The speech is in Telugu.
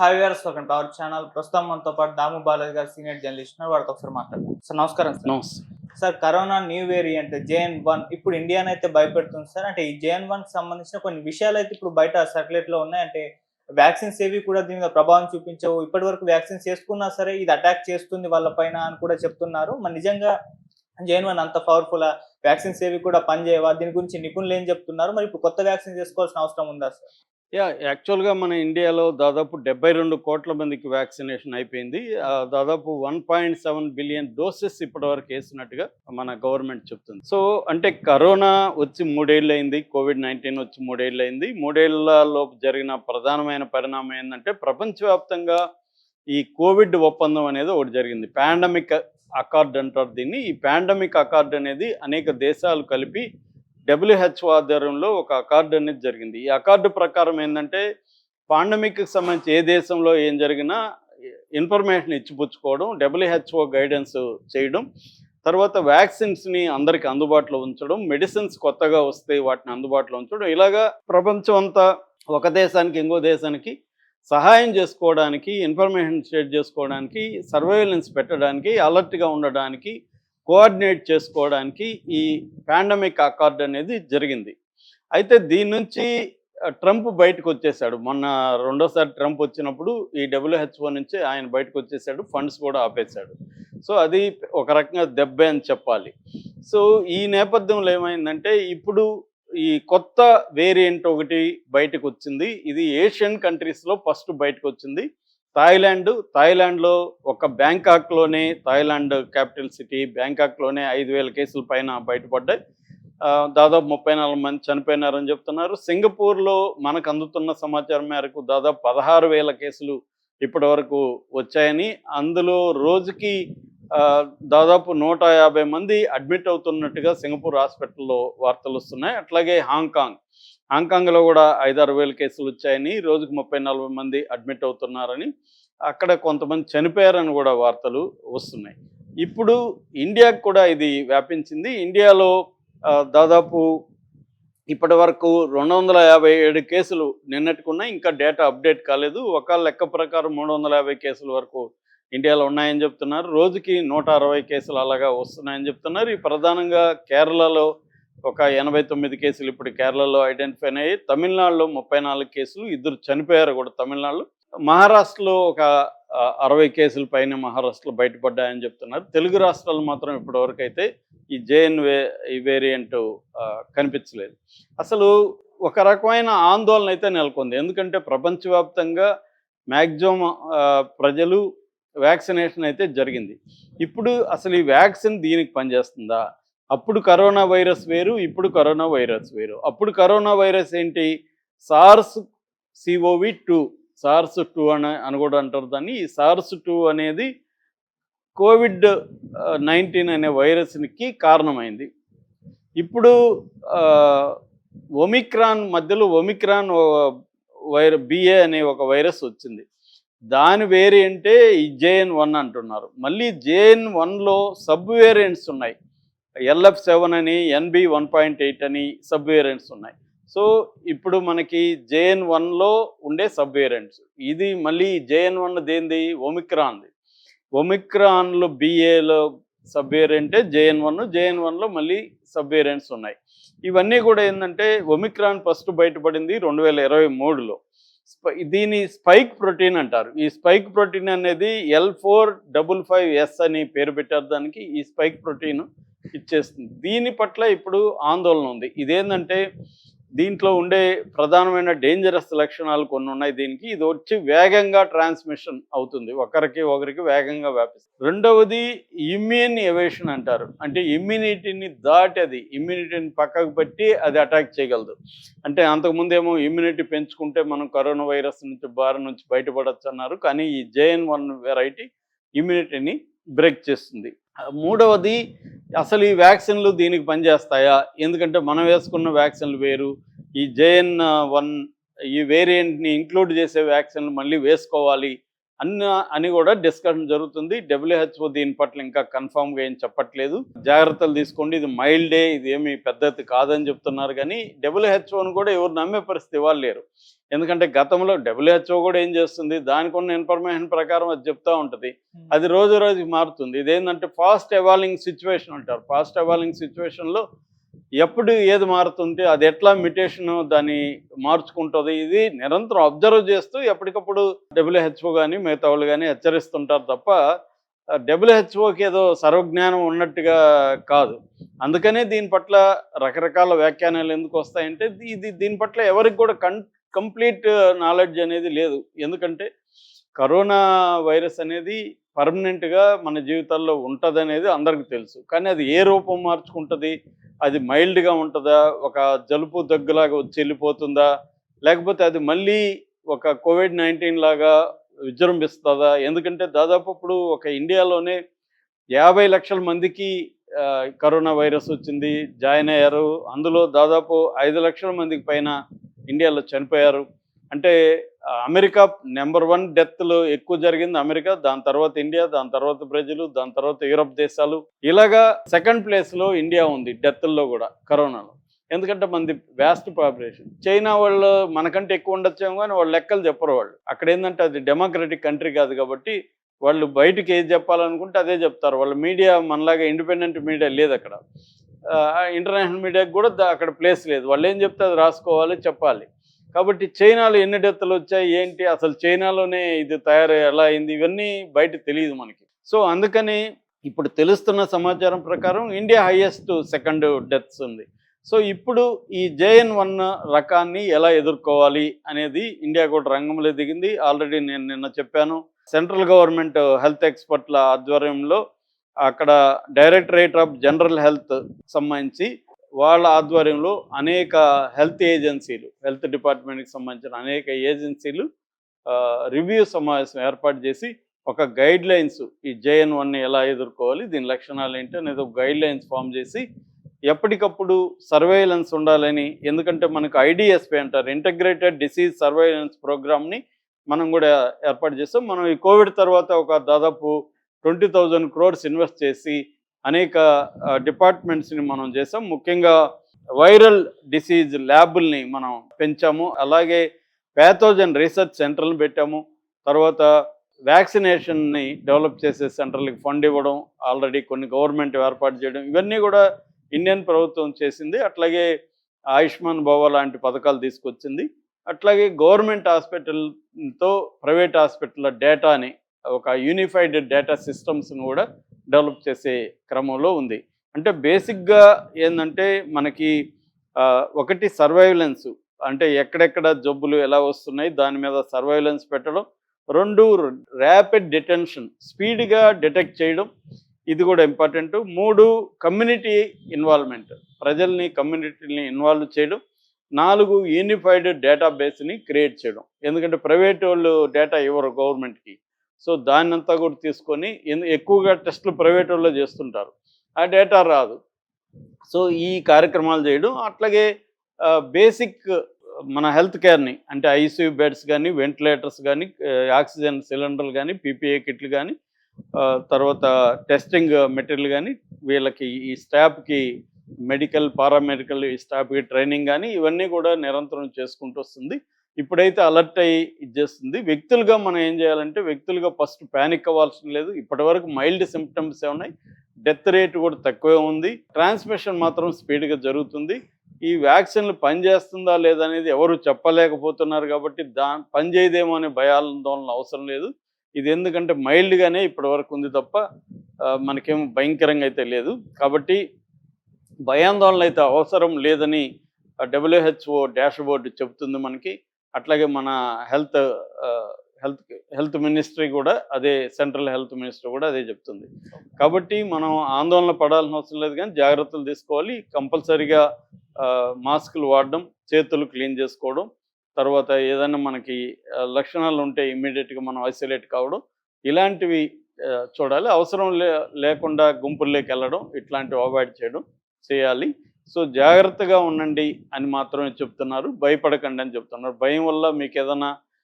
వెల్కమ్ టు అవర్ ఛానల్ ప్రస్తుతం మనతో పాటు దాము బాలాజీ గారు సీనియర్ జర్నలిస్ట్ వాడితో ఒకసారి మాట్లాడదాం. సార్ నమస్కారం సార్ నమస్తే. Sir corona new variant JN one ఇప్పుడు ఇండియాని అయితే భయపెడుతుంది సార్ అంటే ఈ జేఎన్ వన్ సంబంధించిన కొన్ని విషయాలు అయితే ఇప్పుడు బయట సర్క్యులేట్లో ఉన్నాయి. అంటే వ్యాక్సిన్స్ ఏవి కూడా దీని మీద ప్రభావం చూపించవు. ఇప్పటి వరకు వ్యాక్సిన్స్ చేసుకున్నా సరే ఇది అటాక్ చేస్తుంది వాళ్ళ పైన అని కూడా చెప్తున్నారు. మరి నిజంగా జేఎన్ వన్ అంత పవర్ఫుల్ వ్యాక్సిన్స్ ఏవి కూడా పనిచేయవా? దీని గురించి నిపుణులు ఏం చెప్తున్నారు? మరి ఇప్పుడు కొత్త వ్యాక్సిన్ చేసుకోవాల్సిన అవసరం ఉందా సార్ యా యాక్చువల్గా మన ఇండియాలో దాదాపు డెబ్బై రెండు కోట్ల మందికి వ్యాక్సినేషన్ అయిపోయింది. దాదాపు one point seven billion doses ఇప్పటివరకు వేసినట్టుగా మన గవర్నమెంట్ చెప్తుంది. సో అంటే కరోనా వచ్చి మూడేళ్ళు అయింది కోవిడ్ నైన్టీన్ వచ్చి మూడేళ్ళు అయింది మూడేళ్ళలో జరిగిన ప్రధానమైన పరిణామం ఏంటంటే ప్రపంచవ్యాప్తంగా ఈ కోవిడ్ ఒప్పందం అనేది ఒకటి జరిగింది. పాండమిక్ అకార్డ్ అంటారు దీన్ని. ఈ పాండమిక్ అకార్డ్ అనేది అనేక దేశాలు కలిపి డబ్ల్యూహెచ్ఓ ఆధ్వర్యంలో ఒక అకార్డు అనేది జరిగింది. ఈ అకార్డు ప్రకారం ఏంటంటే పాండమిక్కి సంబంధించి ఏ దేశంలో ఏం జరిగినా ఇన్ఫర్మేషన్ ఇచ్చిపుచ్చుకోవడం డబ్ల్యూహెచ్ఓ గైడెన్స్ చేయడం తర్వాత వ్యాక్సిన్స్ని అందరికి అందుబాటులో ఉంచడం మెడిసిన్స్ కొత్తగా వస్తే వాటిని అందుబాటులో ఉంచడం ఇలాగా ప్రపంచం అంతా ఒక దేశానికి ఇంకో దేశానికి సహాయం చేసుకోవడానికి ఇన్ఫర్మేషన్ షేర్ చేసుకోవడానికి సర్వేలెన్స్ పెట్టడానికి అలర్ట్గా ఉండడానికి కోఆర్డినేట్ చేసుకోవడానికి ఈ పాండమిక్ అకార్డ్ అనేది జరిగింది. అయితే దీని నుంచి ట్రంప్ బయటకు వచ్చేసాడు. మొన్న రెండోసారి ట్రంప్ వచ్చినప్పుడు ఈ డబ్ల్యూహెచ్ఓ నుంచి ఆయన బయటకు వచ్చేసాడు ఫండ్స్ కూడా ఆపేశాడు. సో అది ఒక రకంగా దెబ్బే అని చెప్పాలి. సో ఈ నేపథ్యంలో ఏమైందంటే ఇప్పుడు ఈ కొత్త వేరియంట్ ఒకటి బయటకు వచ్చింది. ఇది ఏషియన్ కంట్రీస్లో ఫస్ట్ బయటకు వచ్చింది. థాయిలాండ్ థాయిలాండ్లో ఒక బ్యాంకాక్లోనే థాయిలాండ్ క్యాపిటల్ సిటీ బ్యాంకాక్లోనే ఐదు వేల కేసుల పైన బయటపడ్డాయి. దాదాపు ముప్పై నాలుగు మంది చనిపోయినారని చెప్తున్నారు. సింగపూర్లో మనకు అందుతున్న సమాచారం మేరకు దాదాపు పదహారు వేల కేసులు ఇప్పటి వరకు వచ్చాయని అందులో రోజుకి దాదాపు నూట యాభై మంది అడ్మిట్ అవుతున్నట్టుగా సింగపూర్ హాస్పిటల్లో వార్తలు వస్తున్నాయి. అట్లాగే హాంకాంగ్. హాంకాంగ్లో కూడా ఐదారు వేల కేసులు వచ్చాయని రోజుకు ముప్పై నలభై మంది అడ్మిట్ అవుతున్నారని అక్కడ కొంతమంది చనిపోయారని కూడా వార్తలు వస్తున్నాయి. ఇప్పుడు ఇండియాకు కూడా ఇది వ్యాపించింది. ఇండియాలో దాదాపు ఇప్పటి వరకు రెండు వందల యాభై ఏడు కేసులు నిన్నట్టుకున్నాయి ఇంకా డేటా అప్డేట్ కాలేదు. ఒక లెక్క ప్రకారం మూడు వందల యాభై కేసుల వరకు ఇండియాలో ఉన్నాయని చెప్తున్నారు. రోజుకి నూట అరవై కేసులు అలాగా వస్తున్నాయని చెప్తున్నారు. ఈ ప్రధానంగా కేరళలో ఒక ఎనభై తొమ్మిది కేసులు ఇప్పుడు కేరళలో ఐడెంటిఫై అయ్యాయి తమిళనాడులో ముప్పై నాలుగు కేసులు ఇద్దరు చనిపోయారు కూడా తమిళనాడులో. మహారాష్ట్రలో ఒక అరవై కేసుల పైన మహారాష్ట్రలో బయటపడ్డాయని చెప్తున్నారు. తెలుగు రాష్ట్రాలు మాత్రం ఇప్పటివరకు అయితే ఈ జేఎన్ వే ఈ వేరియంట్ కనిపించలేదు. అసలు ఒక రకమైన ఆందోళన అయితే నెలకొంది. ఎందుకంటే ప్రపంచవ్యాప్తంగా మ్యాక్సిమం ప్రజలు వ్యాక్సినేషన్ అయితే జరిగింది. ఇప్పుడు అసలు ఈ వ్యాక్సిన్ దీనికి పనిచేస్తుందా? అప్పుడు కరోనా వైరస్ వేరు ఇప్పుడు కరోనా వైరస్ వేరు. అప్పుడు కరోనా వైరస్ ఏంటి? SARS CoV two SARS two అని అని కూడా అంటారు దాన్ని. ఈ సార్స్ టూ అనేది కోవిడ్ నైన్టీన్ అనే వైరస్కి కారణమైంది. ఇప్పుడు ఒమిక్రాన్ మధ్యలో ఒమిక్రాన్ వైర బిఏ అనే ఒక వైరస్ వచ్చింది. దాని వేరియంటే ఈ జేఎన్ వన్ అంటున్నారు. మళ్ళీ జేఎన్ వన్లో సబ్ వేరియంట్స్ ఉన్నాయి. ఎల్ఎఫ్ సెవెన్ అని ఎన్బి వన్ పాయింట్ ఎయిట్ అని సబ్ వేరియంట్స్ ఉన్నాయి. సో ఇప్పుడు మనకి జేఎన్ వన్లో ఉండే సబ్ వేరియంట్స్. ఇది మళ్ళీ జేఎన్ వన్ దేంది ఒమిక్రాన్ది. ఒమిక్రాన్లో బిఏలో సబ్ వేరియంటే జేఎన్ వన్ జేఎన్ వన్లో మళ్ళీ సబ్ వేరియంట్స్ ఉన్నాయి. ఇవన్నీ కూడా ఏంటంటే ఒమిక్రాన్ ఫస్ట్ బయటపడింది రెండు వేల ఇరవై మూడులో. దీని స్పైక్ ప్రోటీన్ అంటారు. ఈ స్పైక్ ప్రోటీన్ అనేది L four double five S అని పేరు పెట్టారు దానికి. ఈ స్పైక్ ప్రోటీన్ ఇచ్చేస్తుంది. దీని పట్ల ఇప్పుడు ఆందోళన ఉంది. ఇదేంటంటే దీంట్లో ఉండే ప్రధానమైన డేంజరస్ లక్షణాలు కొన్ని ఉన్నాయి. దీనికి ఇది వచ్చి వేగంగా ట్రాన్స్మిషన్ అవుతుంది. ఒకరికి ఒకరికి వేగంగా వ్యాపిస్తుంది. రెండవది ఇమ్యూన్ ఎవేషన్ అంటారు. అంటే ఇమ్యూనిటీని దాటి అది ఇమ్యూనిటీని పక్కకు పెట్టి అది అటాక్ చేయగలదు. అంటే అంతకుముందు ఏమో ఇమ్యూనిటీ పెంచుకుంటే మనం కరోనా వైరస్ నుంచి బారి నుంచి బయటపడచ్చు అన్నారు. కానీ ఈ జేఎన్ వన్ వెరైటీ ఇమ్యూనిటీని బ్రేక్ చేస్తుంది. మూడవది అసలు ఈ వ్యాక్సిన్లు దీనికి పనిచేస్తాయా? ఎందుకంటే మనం వేసుకున్న వ్యాక్సిన్లు వేరు. ఈ జేఎన్ వన్ ఈ వేరియంట్ని ఇంక్లూడ్ చేసే వ్యాక్సిన్లు మళ్ళీ వేసుకోవాలి. అన్న అని కూడా డిస్కషన్ జరుగుతుంది. డబ్ల్యూహెచ్ఓ దీని పట్ల ఇంకా కన్ఫామ్గా ఏం చెప్పట్లేదు. జాగ్రత్తలు తీసుకోండి. ఇది మైల్డే ఇది ఏమి పెద్దది కాదని చెప్తున్నారు కానీ డబ్ల్యూహెచ్ఓని కూడా ఎవరు నమ్మే పరిస్థితి ఇవ్వాలి లేరు. ఎందుకంటే గతంలో డబ్ల్యూహెచ్ఓ కూడా ఏం చేస్తుంది? దానికి ఉన్న ఇన్ఫర్మేషన్ ప్రకారం అది చెప్తా ఉంటుంది. అది రోజు రోజుకి మారుతుంది. ఇదేంటంటే ఫాస్ట్ ఎవాల్వింగ్ సిచ్యువేషన్ అంటారు. ఫాస్ట్ ఎవాల్వింగ్ సిచ్యువేషన్లో ఎప్పుడు ఏది మారుతుంది అది ఎట్లా మ్యుటేషన్ దాన్ని మార్చుకుంటుంది ఇది నిరంతరం అబ్జర్వ్ చేస్తూ ఎప్పటికప్పుడు డబ్ల్యూహెచ్ఓ కానీ మిగతా వాళ్ళు కానీ హెచ్చరిస్తుంటారు తప్ప డబ్ల్యూహెచ్ఓకి ఏదో సర్వజ్ఞానం ఉన్నట్టుగా కాదు. అందుకనే దీని పట్ల రకరకాల వ్యాఖ్యానాలు ఎందుకు వస్తాయంటే ఇది దీని పట్ల ఎవరికి కూడా కంప్లీట్ నాలెడ్జ్ అనేది లేదు. ఎందుకంటే కరోనా వైరస్ అనేది పర్మనెంట్గా మన జీవితాల్లో ఉంటుంది అనేది అందరికీ తెలుసు. కానీ అది ఏ రూపం మార్చుకుంటుంది? అది మైల్డ్గా ఉంటుందా? ఒక జలుబు దగ్గులాగా వచ్చి వెళ్ళిపోతుందా? లేకపోతే అది మళ్ళీ ఒక కోవిడ్ నైన్టీన్ లాగా విజృంభిస్తుందా? ఎందుకంటే దాదాపు ఇప్పుడు ఒక ఇండియాలోనే యాభై లక్షల మందికి కరోనా వైరస్ వచ్చింది జాయిన్ అయ్యారు. అందులో దాదాపు ఐదు లక్షల మందికి పైన ఇండియాలో చనిపోయారు. అంటే అమెరికా నెంబర్ వన్ డెత్లు ఎక్కువ జరిగింది అమెరికా దాని తర్వాత ఇండియా దాని తర్వాత బ్రెజిల్ దాని తర్వాత యూరప్ దేశాలు. ఇలాగా సెకండ్ ప్లేస్లో ఇండియా ఉంది డెత్ల్లో కూడా కరోనాలో. ఎందుకంటే మనది వ్యాస్ట్ పాపులేషన్. చైనా వాళ్ళు మనకంటే ఎక్కువ ఉండొచ్చేమో కానీ వాళ్ళు లెక్కలు చెప్పరు వాళ్ళు. అక్కడ ఏంటంటే అది డెమోక్రటిక్ కంట్రీ కాదు కాబట్టి వాళ్ళు బయటకు ఏది చెప్పాలనుకుంటే అదే చెప్తారు. వాళ్ళ మీడియా మనలాగా ఇండిపెండెంట్ మీడియా లేదు అక్కడ. ఇంటర్నేషనల్ మీడియాకి కూడా అక్కడ ప్లేస్ లేదు. వాళ్ళు ఏం చెప్తే అది రాసుకోవాలి చెప్పాలి. కాబట్టి చైనాలో ఎన్ని డెత్లు వచ్చాయి ఏంటి అసలు చైనాలోనే ఇది తయారు ఎలా అయింది ఇవన్నీ బయట తెలియదు మనకి. సో అందుకని ఇప్పుడు తెలుస్తున్న సమాచారం ప్రకారం ఇండియా హైయెస్ట్ సెకండ్ డెత్స్ ఉంది. సో ఇప్పుడు ఈ జేఎన్ వన్ రకాన్ని ఎలా ఎదుర్కోవాలి అనేది ఇండియా కూడా రంగంలో దిగింది. ఆల్రెడీ నేను నిన్న చెప్పాను సెంట్రల్ గవర్నమెంట్ హెల్త్ ఎక్స్పర్ట్ల ఆధ్వర్యంలో అక్కడ డైరెక్టరేట్ ఆఫ్ జనరల్ హెల్త్ సంబంధించి వాళ్ళ ఆధ్వర్యంలో అనేక హెల్త్ ఏజెన్సీలు హెల్త్ డిపార్ట్మెంట్కి సంబంధించిన అనేక ఏజెన్సీలు రివ్యూ సమావేశం ఏర్పాటు చేసి ఒక గైడ్ లైన్స్ ఈ జేఎన్ వన్ని ఎలా ఎదుర్కోవాలి దీని లక్షణాలు ఏంటి అనేది ఒక గైడ్ లైన్స్ ఫామ్ చేసి ఎప్పటికప్పుడు సర్వేలెన్స్ ఉండాలని ఎందుకంటే మనకు ఐడిఎస్పి అంటారు ఇంటగ్రేటెడ్ డిసీజ్ సర్వేలెన్స్ ప్రోగ్రామ్ని మనం కూడా ఏర్పాటు చేస్తాం. మనం ఈ కోవిడ్ తర్వాత ఒక దాదాపు ట్వంటీ థౌజండ్ క్రోర్స్ ఇన్వెస్ట్ చేసి అనేక డిపార్ట్మెంట్స్ని మనం చేసాం ముఖ్యంగా వైరల్ డిసీజ్ ల్యాబుల్ని మనం పెంచాము. అలాగే ప్యాథోజన్ రీసెర్చ్ సెంటర్లు పెట్టాము. తర్వాత వ్యాక్సినేషన్ని డెవలప్ చేసే సెంటర్లకు ఫండ్ ఇవ్వడం ఆల్రెడీ కొన్ని గవర్నమెంట్ ఏర్పాటు చేయడం ఇవన్నీ కూడా ఇండియన్ ప్రభుత్వం చేసింది. అట్లాగే ఆయుష్మాన్ భవ లాంటి పథకాలు తీసుకొచ్చింది. అట్లాగే గవర్నమెంట్ హాస్పిటల్తో ప్రైవేట్ హాస్పిటల్ డేటాని ఒక యూనిఫైడ్ డేటా సిస్టమ్స్ను కూడా డెవలప్ చేసే క్రమంలో ఉంది. అంటే బేసిక్గా ఏంటంటే మనకి ఒకటి సర్వైలెన్స్ అంటే ఎక్కడెక్కడ జబ్బులు ఎలా వస్తున్నాయి దాని మీద సర్వైలెన్స్ పెట్టడం. రెండు ర్యాపిడ్ డిటెన్షన్ స్పీడ్గా డిటెక్ట్ చేయడం. ఇది కూడా ఇంపార్టెంట్. మూడు కమ్యూనిటీ ఇన్వాల్వ్మెంట్. ప్రజల్ని కమ్యూనిటీని ఇన్వాల్వ్ చేయడం. నాలుగు యూనిఫైడ్ డేటాబేస్ని క్రియేట్ చేయడం. ఎందుకంటే ప్రైవేట్ వాళ్ళు డేటా ఇవ్వరు గవర్నమెంట్కి. సో దాన్ని అంతా కూడా తీసుకొని ఎక్కువగా టెస్టులు ప్రైవేట్ వాళ్ళు చేస్తుంటారు. ఆ డేటా రాదు. సో ఈ కార్యక్రమాలు చేయడం అట్లాగే బేసిక్ మన హెల్త్ కేర్ని అంటే ఐసీయూ బెడ్స్ కానీ వెంటిలేటర్స్ కానీ ఆక్సిజన్ సిలిండర్లు కానీ పీపీఏ కిట్లు కానీ తర్వాత టెస్టింగ్ మెటీరియల్ కానీ వీళ్ళకి ఈ స్టాఫ్కి మెడికల్ పారామెడికల్ ఈ స్టాఫ్కి ట్రైనింగ్ కానీ ఇవన్నీ కూడా నిరంతరం చేసుకుంటూ వస్తుంది. ఇప్పుడైతే అలర్ట్ అయ్యి ఇది చేస్తుంది వ్యక్తులుగా మనం ఏం చేయాలంటే వ్యక్తులుగా ఫస్ట్ ప్యానిక్ అవ్వాల్సిన లేదు. ఇప్పటివరకు మైల్డ్ సిమ్టమ్స్ ఉన్నాయి. డెత్ రేట్ కూడా తక్కువే ఉంది. ట్రాన్స్మిషన్ మాత్రం స్పీడ్గా జరుగుతుంది. ఈ వ్యాక్సిన్లు పనిచేస్తుందా లేదా అనేది ఎవరు చెప్పలేకపోతున్నారు కాబట్టి దా పనిచేయదేమో అనే భయాందోళన అవసరం లేదు. ఇది ఎందుకంటే మైల్డ్గానే ఇప్పటి వరకు ఉంది తప్ప మనకేం భయంకరంగా అయితే లేదు. కాబట్టి భయాందోళన అయితే అవసరం లేదని డబ్ల్యూహెచ్ఓ డాష్ బోర్డు చెబుతుంది మనకి. అట్లాగే మన హెల్త్ హెల్త్ హెల్త్ మినిస్ట్రీ కూడా అదే సెంట్రల్ హెల్త్ మినిస్ట్రీ కూడా అదే చెప్తుంది. కాబట్టి మనం ఆందోళన పడాల్సిన అవసరం లేదు కానీ జాగ్రత్తలు తీసుకోవాలి. కంపల్సరీగా మాస్కులు వాడడం చేతులు క్లీన్ చేసుకోవడం తర్వాత ఏదైనా మనకి లక్షణాలు ఉంటే ఇమ్మీడియట్గా మనం ఐసోలేట్ కావడం ఇలాంటివి చూడాలి. అవసరం లే లేకుండా గుంపుల్లోకి వెళ్ళడం ఇట్లాంటివి అవాయిడ్ చేయడం చేయాలి. సో జాగ్రత్తగా ఉండండి అని మాత్రమే చెప్తున్నారు. భయపడకండి అని చెప్తున్నారు. భయం వల్ల మీకు ఏదైనా